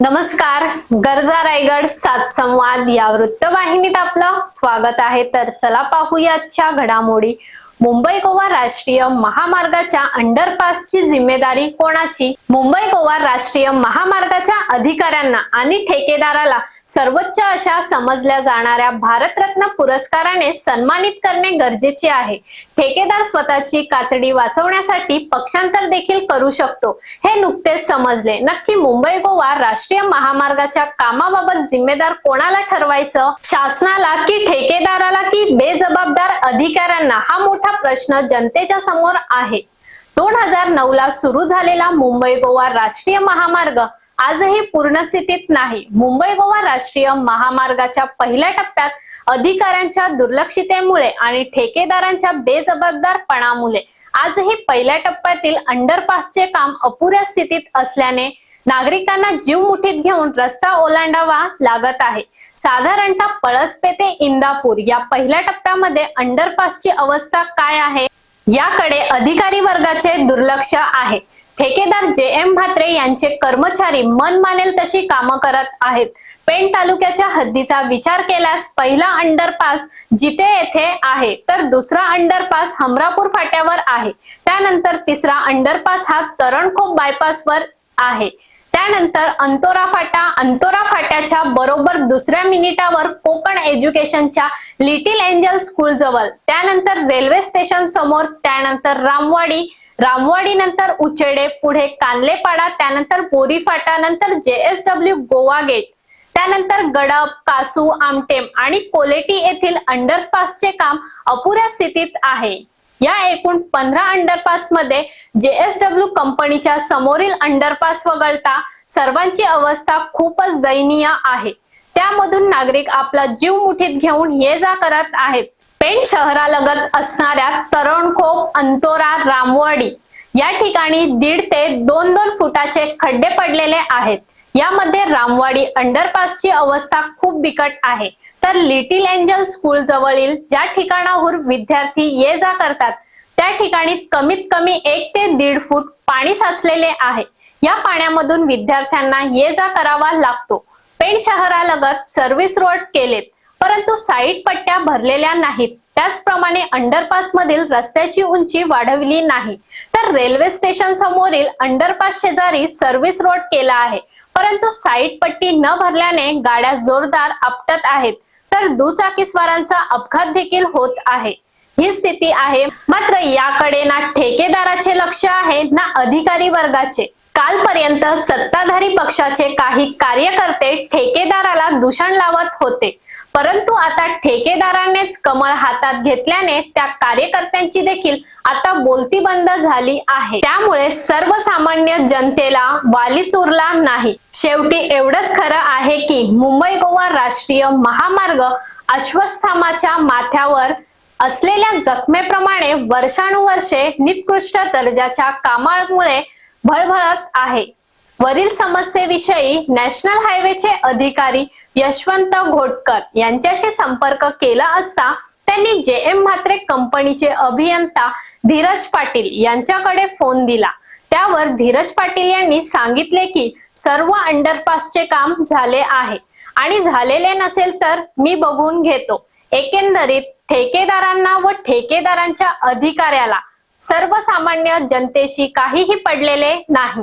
नमस्कार गरजा रायगड सात संवाद या वृत्तवाहिनीत आपलं स्वागत आहे. तर चला पाहूया आजच्या घडामोडी. मुंबई गोवा राष्ट्रीय महामार्गाच्या अंडरपासची जिम्मेदारी कोणाची? मुंबई गोवा राष्ट्रीय महामार्गाच्या अधिकाऱ्यांना आणि ठेकेदाराला सर्वोच्च अशा समजल्या जाणाऱ्या भारतरत्न पुरस्काराने सन्मानित करणे गरजेचे आहे. ठेकेदार स्वतःची कातडी वाचवण्यासाठी पक्षांतर देखील करू शकतो हे नुकतेच समजले. नक्की मुंबई गोवा राष्ट्रीय महामार्गाच्या कामाबाबत जिम्मेदार कोणाला ठरवायचं? शासनाला की ठेकेदाराला की बेजबाबदार अधिकाऱ्यांना? हा मोठा प्रश्न जनतेच्या समोर आहे. दोन हजार नऊ ला सुरू झालेला मुंबई गोवा राष्ट्रीय महामार्ग आजही पूर्ण स्थितीत नाही. मुंबई गोवा राष्ट्रीय महामार्गाच्या पहिल्या टप्प्यात अधिकाऱ्यांच्या दुर्लक्षितेमुळे आणि ठेकेदारांच्या बेजबाबदारपणामुळे आजही पहिल्या टप्प्यातील अंडरपासचे काम अपुऱ्या स्थितीत असल्याने नागरिकांना जीव मुठीत घेऊन रस्ता ओलांडावा लागत आहे. साधारणतः पळसपे ते इंदापूर या पहिल्या टप्प्यामध्ये अंडरपासची अवस्था काय आहे? याकडे अधिकारी वर्गाचे दुर्लक्ष आहे. ठेकेदार जे एम भात्रे यांचे कर्मचारी मन मानेल तशी कामं करत आहेत. पेण तालुक्याच्या हद्दीचा विचार केल्यास पहिला अंडरपास जिथे येथे आहे तर दुसरा अंडरपास हमरापूर फाट्यावर आहे. त्यानंतर तिसरा अंडरपास हा तरणखोप बायपासवर आहे. त्यानंतर अंतोरा फाटा अंतोरा फाट्याच्या बरोबर दुसऱ्या मिनिटावर कोकण एज्युकेशनच्या लिटिल एंजल स्कूल जवळ. त्यानंतर रेल्वे स्टेशन समोर त्यानंतर रामवाडी रामवाडी नंतर उचेडे पुढे कानलेपाडा त्यानंतर बोरी फाटा नंतर जेएसडब्ल्यू गोवा गेट. त्यानंतर गडप कासू आमटेम आणि कोलेटी येथील अंडरपासचे काम अपुऱ्या स्थितीत आहे. या एकूण पंधरा अंडरपासमध्ये जेएसडब्ल्यू कंपनीच्या समोरील अंडरपास वगळता सर्वांची अवस्था खूपच दयनीय आहे. त्यामधून नागरिक आपला जीव मुठीत घेऊन ये जा करत आहेत. पेण शहरालगत असणाऱ्या तरणखोप अंतोरा रामवाडी या ठिकाणी दीड ते दोन दोन फुटाचे खड्डे पडलेले आहेत. यामध्ये रामवाडी अंडरपासची अवस्था खूप बिकट आहे. तर लिटिल एंजल स्कूल जवळील ज्या ठिकाणाहून विद्यार्थी ये जा करतात त्या ठिकाणी कमीत कमी एक ते दीड फूट पाणी साचलेले आहे. या पाण्यामधून विद्यार्थ्यांना ये जा करावा लागतो. पेण शहरालगत सर्व्हिस रोड केलेत परंतु साईड पट्ट्या भरलेल्या नाहीत. त्याचप्रमाणे अंडरपास मधील रस्त्याची उंची वाढवली नाही. तर रेल्वे स्टेशन समोरील अंडरपास शेजारी सर्व्हिस रोड केला आहे. परंतु साईड पट्टी न भरल्याने गाड्या जोरदार आपटत आहेत. तर दुचाकीस्वारांचा अपघात देखील होत आहे. ही स्थिती आहे. मात्र याकडे ना ठेकेदाराचे लक्ष आहे ना अधिकारी वर्गाचे. कालपर्यंत सत्ताधारी पक्षाचे काही कार्यकर्ते ठेकेदाराला दूषण लावत होते. परंतु आता ठेकेदारानेच कमळ हातात घेतल्याने त्या कार्यकर्त्यांची देखील आता बोलती बंद झाली आहे. त्यामुळे सर्वसामान्य जनतेला वालीच उरला नाही. शेवटी एवढंच खरं आहे की मुंबई गोवा राष्ट्रीय महामार्ग अश्वस्थामाच्या माथ्यावर असलेल्या जखमेप्रमाणे वर्षानुवर्षे निकृष्ट दर्जाच्या कामामुळे भळभळत आहे. वरील समस्येविषयी नॅशनल हायवेचे अधिकारी यशवंत घोटकर यांच्याशी संपर्क केला असता त्यांनी जे एम म्हात्रे कंपनीचे अभियंता धीरज पाटील यांच्याकडे फोन दिला. त्यावर धीरज पाटील यांनी सांगितले की सर्व अंडरपासचे काम झाले आहे. आणि झालेले नसेल तर मी बघून घेतो. एकंदरीत ठेकेदारांना व ठेकेदारांच्या अधिकाऱ्याला सर्वसामान्य जनतेशी काहीही पडलेले नाही.